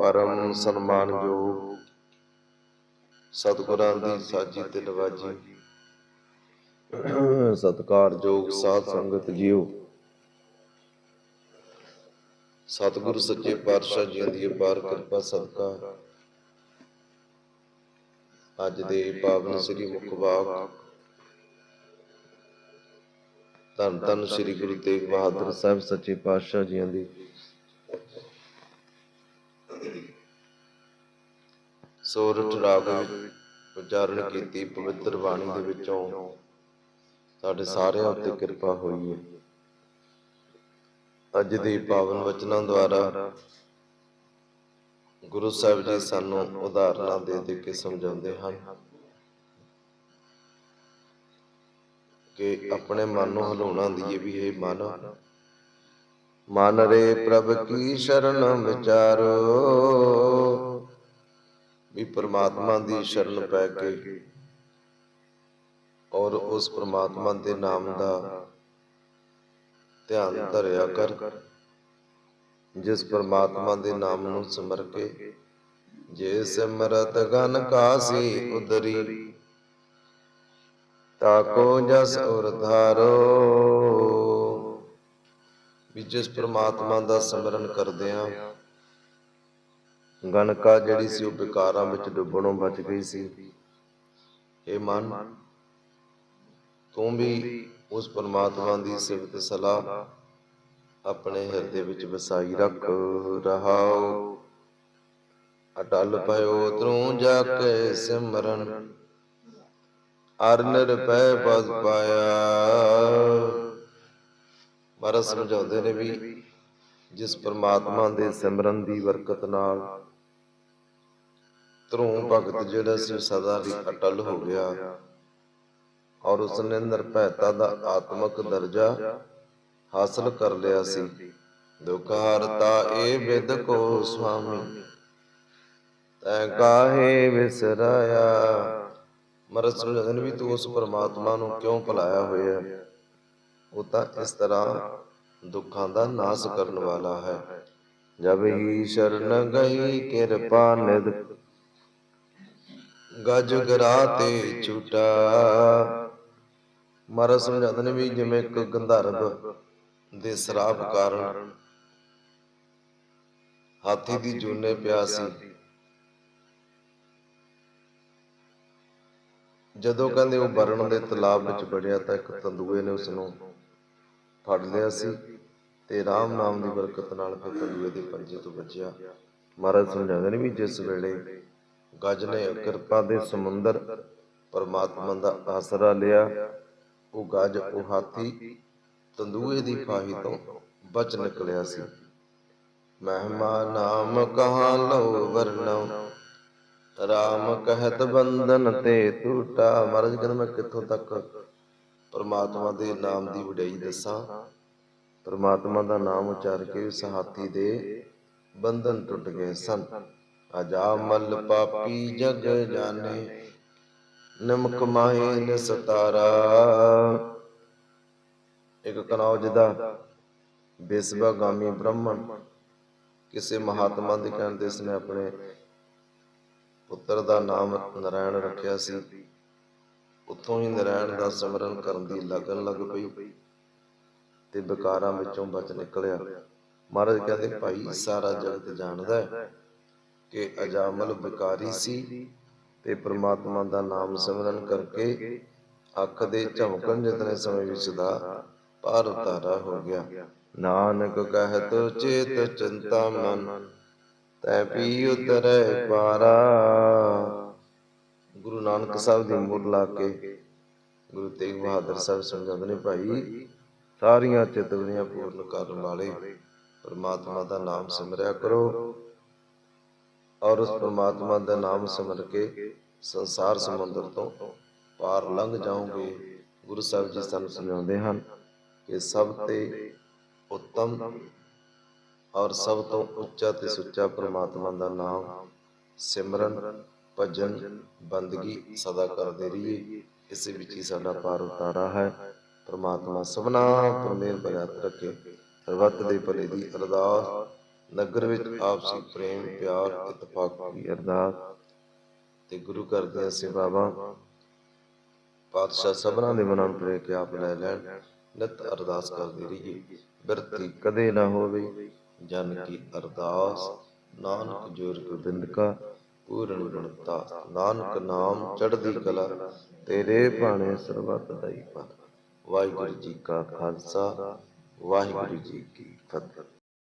ਪਰਮ ਸਨਮਾਨਯੋਗ ਸਤਿਗੁਰਾਂ ਦੀ ਸਾਜੀ ਤੇ ਨਵਾਜੀ ਸਤਿਕਾਰਯੋਗ ਸਾਧ ਸੰਗਤ ਜੀਓ, ਸਤਿਗੁਰ ਸੱਚੇ ਪਾਤਸ਼ਾਹ ਜੀਆਂ ਦੀ ਅਪਾਰ ਕਿਰਪਾ, ਸਦਕਾ। ਅੱਜ ਦੇ ਪਾਵਨ ਸ੍ਰੀ ਮੁਖਵਾਕ ਧੰਨ ਧੰਨ ਸ੍ਰੀ ਗੁਰੂ ਤੇਗ ਬਹਾਦਰ ਸਾਹਿਬ ਸੱਚੇ ਪਾਤਸ਼ਾਹ ਜੀ ਦੀ ਸੋਰਠ ਰਾਗ ਵਿੱਚ ਉਚਾਰਨ ਕੀਤੀ ਪਵਿੱਤਰ ਬਾਣੀ ਦੇ ਵਿੱਚੋਂ। ਸਾਡੇ ਸਾਰਿਆਂ ਉੱਤੇ ਕਿਰਪਾ ਹੋਈ ਹੈ। ਅੱਜ ਦੇ ਪਾਵਨ ਵਚਨਾਂ ਦੁਆਰਾ ਗੁਰੂ ਸਾਹਿਬ ਜੀ ਸਾਨੂੰ ਉਦਾਹਰਨਾਂ ਦੇ ਦੇ ਕੇ ਸਮਝਾਉਂਦੇ ਹਨ। ਕਿ ਆਪਣੇ ਮਨ ਨੂੰ ਹਲਾਉਣਾ ਦੀ ਵੀ ਇਹ ਮਨ। ਮਨ। ਰੇ ਪ੍ਰਭ ਕੀ ਸ਼ਰਨ ਵਿਚਾਰੋ। ਪ੍ਰਮਾਤਮਾ ਦੀ ਸ਼ਰਨ ਪੈ ਕੇ ਔਰ ਉਸ ਪ੍ਰਮਾਤਮਾ ਦੇ ਨਾਮ ਦਾ ਧਿਆਨ ਧਰਿਆ ਕਰ, ਜਿਸ ਪ੍ਰਮਾਤਮਾ ਦੇ ਨਾਮ ਨੂੰ ਸਿਮਰ ਕੇ ਜੇ ਸਿਮਰਤ ਗਨ ਕਾਸੀ ਉਦਰੀ ਤਾਕੋ ਜਸ ਔਰ ਧਾਰੋ। ਵੀ ਜਿਸ ਪ੍ਰਮਾਤਮਾ ਦਾ ਸਿਮਰਨ ਕਰਦੇ ਆ ਗਣਕਾ ਜਿਹੜੀ ਸੀ ਉਹ ਵਿਕਾਰਾਂ ਵਿੱਚ ਡੁੱਬਣੋਂ ਬਚ ਗਈ ਸੀ। ਇਹ ਮਨ, ਤੂੰ ਵੀ ਉਸ ਪਰਮਾਤਮਾ ਦੀ ਸਿਫਤ ਸਲਾਹ ਆਪਣੇ ਹਿਰਦੇ ਵਿੱਚ ਵਸਾਈ ਰੱਖ, ਰਹਾਓ। ਅਟਲ ਭਇਓ ਤਰੂ ਜਾ ਕੇ ਸਿਮਰਨ ਅਰ ਨਿਰਭੈ ਪਦ ਪਾਇਆ। ਮਹਾਰਾਜ ਸਮਝਾਉਂਦੇ ਨੇ ਵੀ ਜਿਸ ਪਰਮਾਤਮਾ ਦੇ ਸਿਮਰਨ ਦੀ ਬਰਕਤ ਨਾਲ ਧਰੂ ਭਗਤ ਜਿਹੜਾ ਸੀ, ਸਦਾ ਲਈ ਅਟਲ ਹੋ ਗਿਆ। ਔਰ ਉਸਨੇ ਨਿਰਭੈਤਾ ਦਾ ਆਤਮਿਕ ਦਰਜਾ ਹਾਸਲ ਕਰ ਲਿਆ ਸੀ। ਦੁਖ ਹਰਤਾ ਏ ਵਿਦ ਕੋ ਸੁਆਮੀ, ਤੈ ਕਾਹੇ ਵਿਸਰਾਇਆ? ਮਰਦ ਸਮਝਦੇ ਵੀ ਤੂੰ ਉਸ ਪਰਮਾਤਮਾ ਨੂੰ ਕਿਉਂ ਭੁਲਾਇਆ ਹੋਇਆ? ਹੈ? ਉਹ ਤਾਂ ਇਸ ਤਰ੍ਹਾਂ ਦੁੱਖਾਂ ਦਾ ਨਾਸ ਕਰਨ ਵਾਲਾ ਹੈ। ਜਬ ਹੀ ਸ਼ਰਨ ਗਈ, ਕਿਰਪਾ ਨਿਦ ਗਜ ਗਰਾ ਤੇ ਛੁਟਾ ਮਰ ਸਮਝਾਉਂਦੇ ਨੇ ਵੀ ਜਿਵੇਂ ਇੱਕ ਗੰਧਰਵ ਦੇ ਸਰਾਪ ਕਾਰਨ ਹਾਥੀ ਦੀ ਜੂਨੇ ਪਿਆ ਸੀ। ਜਦੋਂ ਕਹਿੰਦੇ ਉਹ ਬਰਨ ਦੇ ਤਲਾਬ ਵਿੱਚ ਵੜਿਆ ਤਾਂ ਇੱਕ ਤੰਦੂਏ ਨੇ ਉਸ ਨੂੰ ਫੜ ਲਿਆ ਸੀ ਤੇ ਰਾਮ ਨਾਮ ਦੀ ਬਰਕਤ ਨਾਲ ਫਿਰ ਤੰਦੂਏ ਦੇ ਪੰਜੇ ਤੋਂ ਬਚਿਆ ਮਹਾਰਾਜ ਸਮਝਾਉਂਦੇ ਨੇ ਵੀ ਜਿਸ ਵੇਲੇ ਗੱਜ ਨੇ ਕਿਰਪਾ ਦੇ ਸਮੁੰਦਰ ਪਰਮਾਤਮਾ ਦਾ ਆਸਰਾ ਲਿਆ। ਉਹ ਗੱਜ ਉਹ ਹਾਥੀ ਤੰਦੂਏ ਦੀ ਫਾਹੀ ਤੋਂ ਬਚ ਨਿਕਲਿਆ ਸੀ। ਮਹਿਮਾ ਨਾਮ ਕਹਾਂ ਲੋ ਵਰਨਉ ਰਾਮ ਕਹਿਤ ਬੰਧਨ ਤੇ ਟੂਟਾ। ਮਹਾਰਾਜ ਕਹਿੰਦਾ ਮੈਂ ਕਿੱਥੋਂ ਤੱਕ ਪਰਮਾਤਮਾ ਦੇ ਨਾਮ ਦੀ ਵਡਿਆਈ ਦੱਸਾਂ। ਪਰਮਾਤਮਾ ਦਾ ਨਾਮ ਉਚਾਰ ਕੇ ਉਸ ਹਾਥੀ ਦੇ ਬੰਧਨ ਟੁੱਟ ਗਏ ਸਨ। ਅਜਾ ਪਾਪੀ ਜਗ ਜਾਣੇ, ਨਮਕ ਮਾਹੇ ਨ ਸਤਾਰਾ ਇੱਕ ਕਨੌਜ ਦਾ ਬੇਸਬਾ ਗਾਮੀ ਬ੍ਰਾਹਮਣ, ਕਿਸੇ ਮਹਾਤਮਾ ਦੇ ਕਹਿਣ ਤੇ ਇਸਨੇ ਆਪਣੇ ਪੁੱਤਰ ਦਾ ਨਾਮ ਨਰਾਇਣ ਰੱਖਿਆ ਸੀ। ਉੱਥੋਂ ਹੀ ਨਰਾਇਣ ਦਾ ਸਿਮਰਨ ਕਰਨ ਦੀ ਲਗਨ ਲੱਗ ਪਈ ਤੇ ਵਿਕਾਰਾਂ ਵਿੱਚੋਂ ਬਚ ਨਿਕਲਿਆ। ਮਹਾਰਾਜ ਕਹਿੰਦੇ, ਭਾਈ, ਸਾਰਾ ਜਗਤ ਜਾਣਦਾ ਹੈ। ਕਿ ਅਜਾਮਲ ਵਿਕਾਰੀ ਸੀ ਤੇ ਪ੍ਰਮਾਤਮਾ ਦਾ ਨਾਮ ਸਿਮਰਨ ਕਰਕੇ ਅੱਖ ਦੇ ਝਮਕਣ ਜਿਤਨੇ ਸਮੇਂ ਵਿੱਚ ਦਾ ਪਾਰ ਉਤਾਰਾ ਹੋ ਗਿਆ। ਨਾਨਕ ਕਹਿਤ ਚੇਤ ਚਿੰਤਾ ਮਨ, ਤੈ ਪੀ ਉਤਰੈ ਪਾਰਾ। ਗੁਰੂ ਨਾਨਕ ਸਾਹਿਬ ਦੀ ਮੂਰ ਲਾ ਕੇ ਗੁਰੂ ਤੇਗ ਬਹਾਦਰ ਸਾਹਿਬ ਸਮਝਾਉਂਦੇ ਨੇ ਭਾਈ, ਸਾਰੀਆਂ ਚਿਤਵਨੀਆਂ ਪੂਰਨ ਕਰਨ ਵਾਲੇ ਪਰਮਾਤਮਾ ਦਾ ਨਾਮ ਸਿਮਰਿਆ ਕਰੋ। ਔਰ ਉਸ ਪਰਮਾਤਮਾ ਦਾ ਨਾਮ ਸਿਮਰ ਕੇ ਸੰਸਾਰ ਸਮੁੰਦਰ ਤੋਂ ਪਾਰ ਲੰਘ ਜਾਓਗੇ। ਗੁਰੂ ਸਾਹਿਬ ਜੀ ਸਾਨੂੰ ਸਮਝਾਉਂਦੇ ਹਨ ਕਿ ਸਭ ਤੇ ਉੱਤਮ ਔਰ ਸਭ ਤੋਂ ਉੱਚਾ ਤੇ ਸੁੱਚਾ ਪ੍ਰਮਾਤਮਾ ਦਾ ਨਾਮ ਸਿਮਰਨ, ਭਜਨ, ਬੰਦਗੀ ਸਦਾ ਕਰਦੇ ਰਹੀਏ। ਇਸ ਵਿੱਚ ਹੀ ਸਾਡਾ ਪਾਰ ਉਤਾਰਾ ਹੈ। ਪਰਮਾਤਮਾ ਸਭਨਾ ਪਰ ਮਿਹਰ ਬਰਕਤ ਰੱਖੇ। ਸਰਬੱਤ ਦੇ ਭਲੇ ਦੀ ਅਰਦਾਸ ਨਗਰ ਵਿੱਚ ਆਪਸੀ ਪ੍ਰੇਮ, ਪਿਆਰ, ਇਤਫਾਕ, ਅਰਦਾਸ ਤੇ ਗੁਰੂ ਘਰ ਦੀਆਂ ਸੇਵਾਵਾਂ ਪਾਤਸ਼ਾਹ ਸਭਨਾਂ ਦੇ ਮਨਾਂ ਨੂੰ ਕੇ ਆਪ ਲੈ ਲੈਣ, ਨਿਤ ਅਰਦਾਸ ਕਰਦੇ ਰਹੀਏ। ਬਿਰਤੀ ਕਦੇ ਨਾ ਹੋਵੇ, ਜਨ ਕੀ ਅਰਦਾਸ, ਨਾਨਕ ਜੋਰ ਗੋਬਿੰਦ ਕਾ ਪੂਰਨ ਗੁਣਤਾ। ਨਾਨਕ ਨਾਮ ਚੜ੍ਹਦੀ ਕਲਾ, ਤੇਰੇ ਬਾਣੇ ਸਰਬੱਤ ਦਾ ਹੀ ਵਾਹਿਗੁਰੂ ਜੀ ਕਾ ਖਾਲਸਾ, ਵਾਹਿਗੁਰੂ ਜੀ ਕੀ ਫਤਿਹ।